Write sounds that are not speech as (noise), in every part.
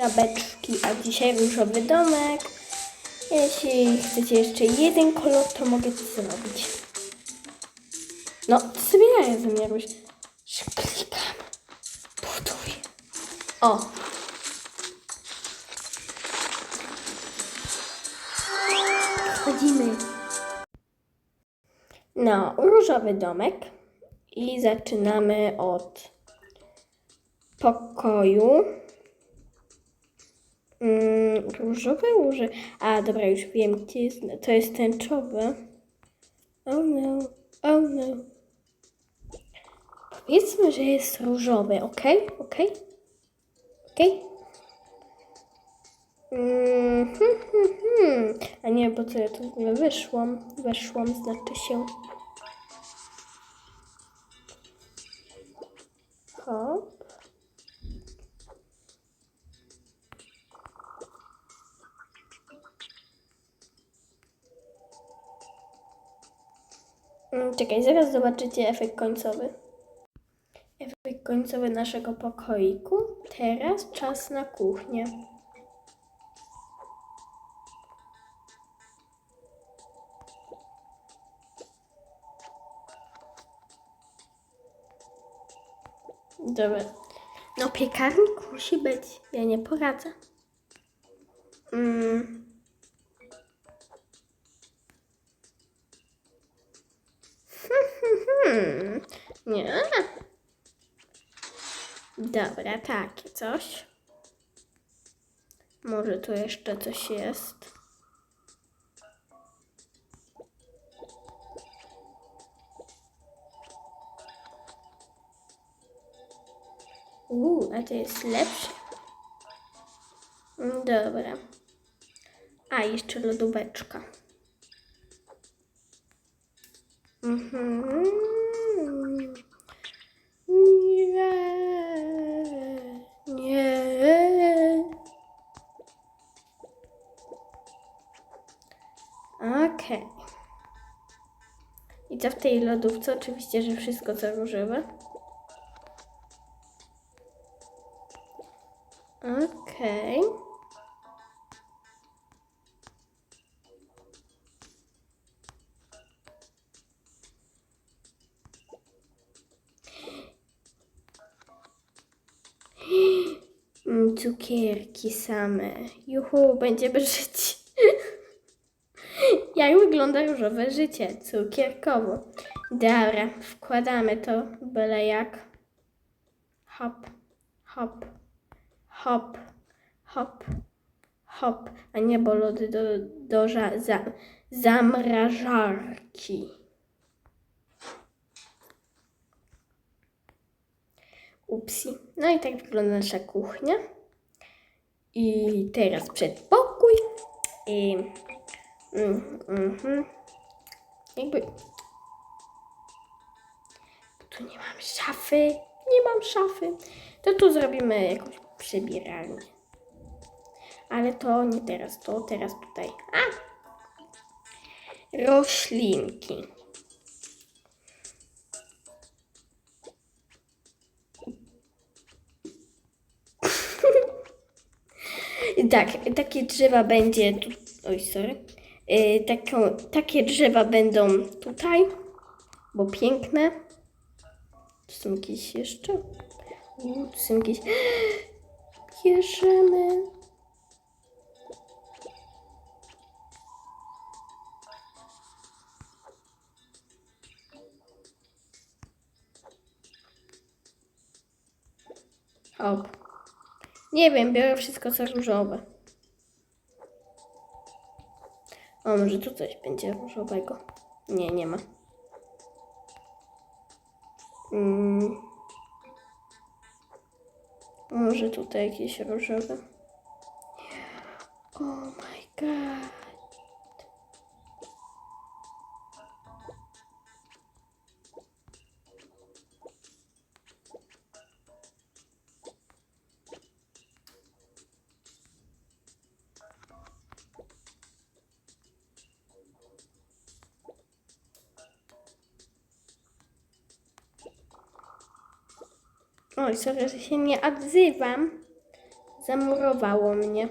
żabeczki, a dzisiaj różowy domek. Jeśli chcecie jeszcze jeden kolor, to mogę to zrobić. No, ty sobie robisz. Że Klikam. Buduj. O. Wchodzimy. No, różowy domek. I zaczynamy od pokoju. Mm, różowy, róży. A, dobra, już wiem, gdzie jest. To jest tęczowy. Oh no, oh no. Powiedzmy, że jest różowy, ok? Ok? Ok? Mm, hmm, hmm, hmm. A nie, bo co ja tu w ogóle wyszłam? Weszłam, znaczy się. Hop. Czekaj, zaraz zobaczycie efekt końcowy. Efekt końcowy naszego pokoiku. Teraz czas na kuchnię. Dobra. No piekarnik musi być. Ja nie poradzę. Mm. Hmm, nie. Dobra, takie coś. Może tu jeszcze coś jest. Uuu, a to jest lepsze. Dobra. A, jeszcze lodóweczka. Mhm. Co w tej lodówce? Oczywiście, że wszystko co różowe. Okej. (gasps) Mm, Cukierki same. Juhu, będziemy żyć. Jak wygląda różowe życie? Cukierkowo. Dobra, wkładamy to byle jak. Hop, hop, hop, hop, hop. A nie, bo lody do, do za, zamrażarki. Upsi. No i tak wygląda nasza kuchnia. I teraz przedpokój. I, mm, mhm. Jakby. Tu nie mam szafy. Nie mam szafy. To tu zrobimy jakąś przebieralnię. Ale to nie teraz, to teraz tutaj. A! Roślinki. (laughs) Tak, takie drzewa będzie tu. Oj, sorry. Yy, taką, takie drzewa będą tutaj, bo piękne. Są jakieś jeszcze. U, są jakieś. (gasps) Bierzemy. Hop. Nie wiem, biorę wszystko co różowe. O, może tu coś będzie różowego. Nie, nie ma. Mm. Może tutaj jakieś różowe. Oh my god. Oj, sorry, że się nie odzywam. Zamurowało mnie.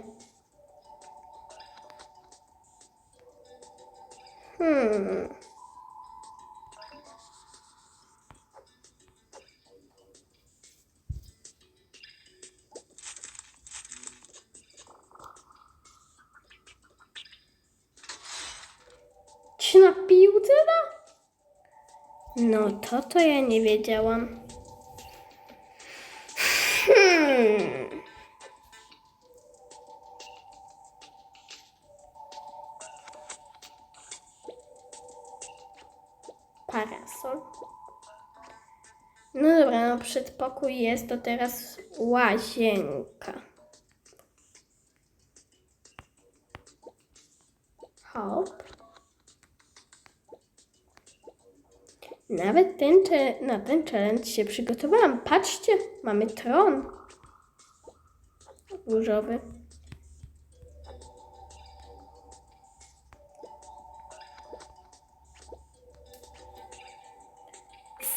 Hmm. Czy napił tyle? No to to ja nie wiedziałam. Dobra, no przedpokój jest, to teraz łazienka. Hop. Nawet ten, na ten challenge się przygotowałam. Patrzcie, mamy tron. Różowy.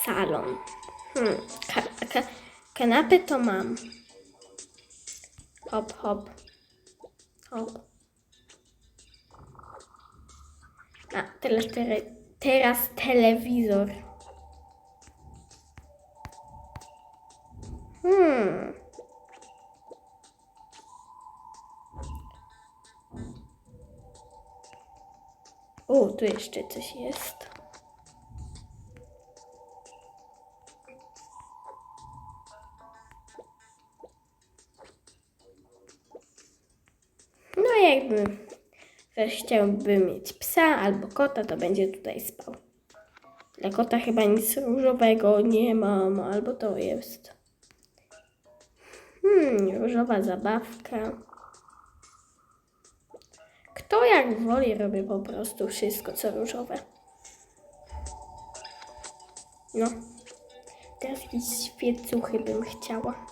Salon. Hmm. Ka- ka- kanapy to mam. Hop, hop. Hop. A, teraz, teraz, teraz telewizor. Hmm. O, tu jeszcze coś jest. Jakby chciałby mieć psa albo kota, to będzie tutaj spał. Dla kota chyba nic różowego nie mam, albo to jest. Hmm, różowa zabawka. Kto jak woli, robi po prostu wszystko, co różowe. No. Teraz jakieś świecuchy bym chciała.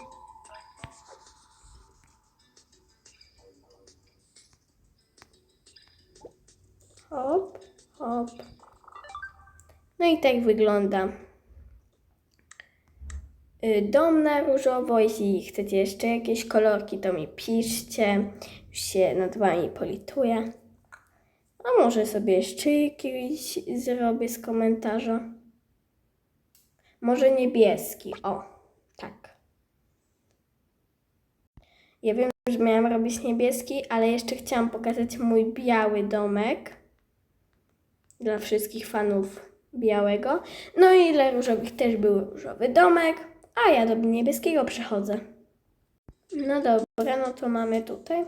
Hop, hop. No i tak wygląda y, dom na różowo. Jeśli chcecie jeszcze jakieś kolorki, to mi piszcie. Już się nad wami polituję. A może sobie jeszcze jakiś zrobię z komentarza. Może niebieski. O, tak. Ja wiem, że miałam robić niebieski, ale jeszcze chciałam pokazać mój biały domek dla wszystkich fanów białego. No i dla różowych też był różowy domek, a ja do niebieskiego przechodzę. No dobra, no to mamy tutaj.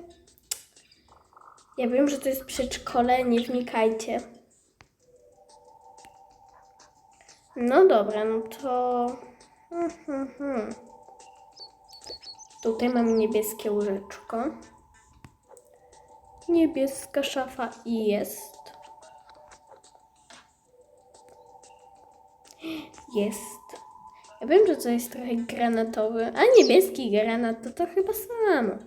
Ja wiem, że to jest przedszkole, nie wnikajcie. No dobra, no to... Mhm, mhm. Tutaj mam niebieskie łóżeczko. Niebieska szafa i jest. Jest. Ja wiem, że to jest trochę granatowy, a niebieski granat to to chyba samo.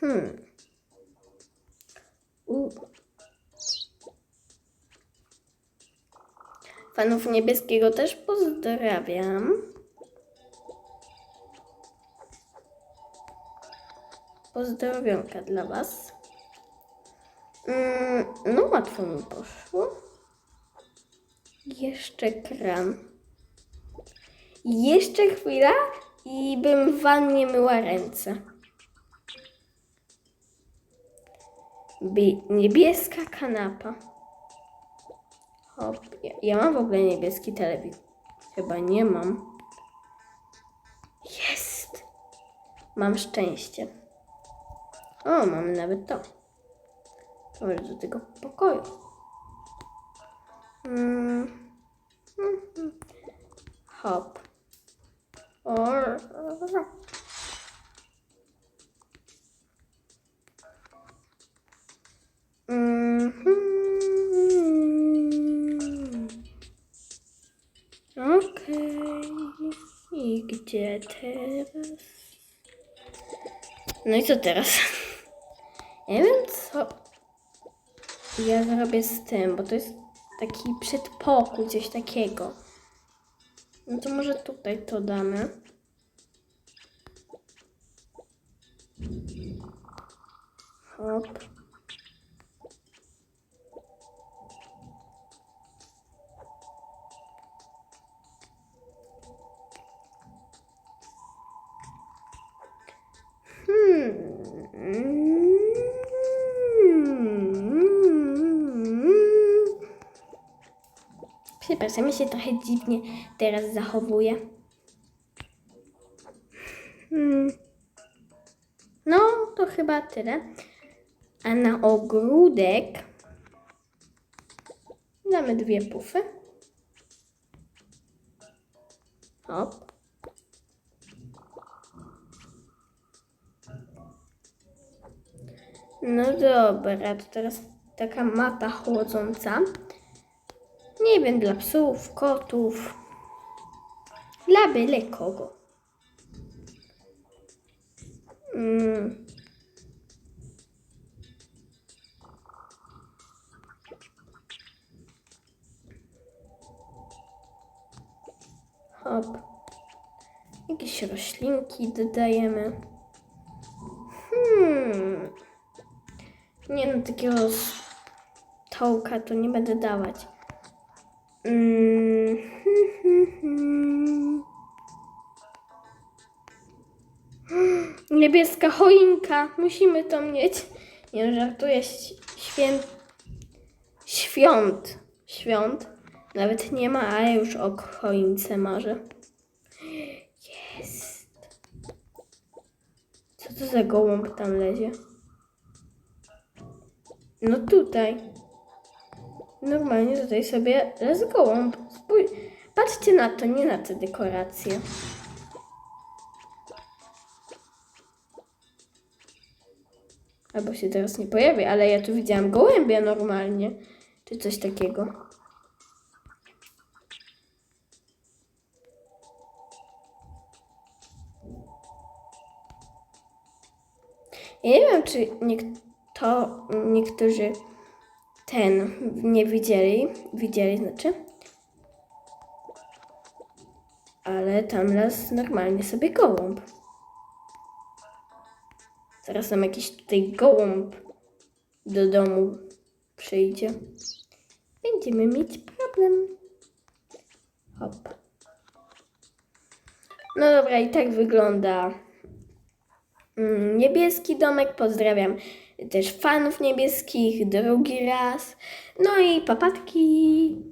Hmm. U. Fanów niebieskiego też pozdrawiam. Pozdrowionka dla Was. No łatwo mi poszło. Jeszcze kran. Jeszcze chwila i bym w wannie myła ręce. Bi- niebieska kanapa. Hop. Ja, ja mam w ogóle niebieski telewizor. Chyba nie mam. Jest! Mam szczęście. O, mamy nawet to. Może do tego pokoju. Mm. Mhm. Hop. O. Mhm. Okej. I gdzie teraz? No i co teraz? (laughs) Ja wiem co ja zrobię z tym, bo to jest taki przedpokój, coś takiego. No to może tutaj to damy. Hop. Ja się trochę dziwnie teraz zachowuję. Hmm. No, to chyba tyle. A na ogródek damy dwie pufy. Hop. No dobra, to teraz taka mata chłodząca. Nie wiem, dla psów, kotów, dla byle kogo. Mm. Hop. Jakieś roślinki dodajemy. Hmm. Nie no, takiego stołka to nie będę dawać. Mm. (laughs) Niebieska choinka. Musimy to mieć. Nie żartuję. Święt. Świąt. Świąt. Nawet nie ma, ale już o choince marzę. Jest. Co to za gołąb tam lezie? No tutaj. Normalnie tutaj sobie jest gołąb. Spój... Patrzcie na to, nie na te dekoracje. Albo się teraz nie pojawi, ale ja tu widziałam gołębia normalnie. Czy coś takiego. Ja nie wiem, czy niektórzy ten nie widzieli, widzieli znaczy, ale tam las normalnie sobie gołąb. Zaraz nam jakiś tutaj gołąb do domu przyjdzie. Będziemy mieć problem. Hop. No dobra, i tak wygląda mm, niebieski domek. Pozdrawiam też fanów niebieskich drugi raz. No i papatki.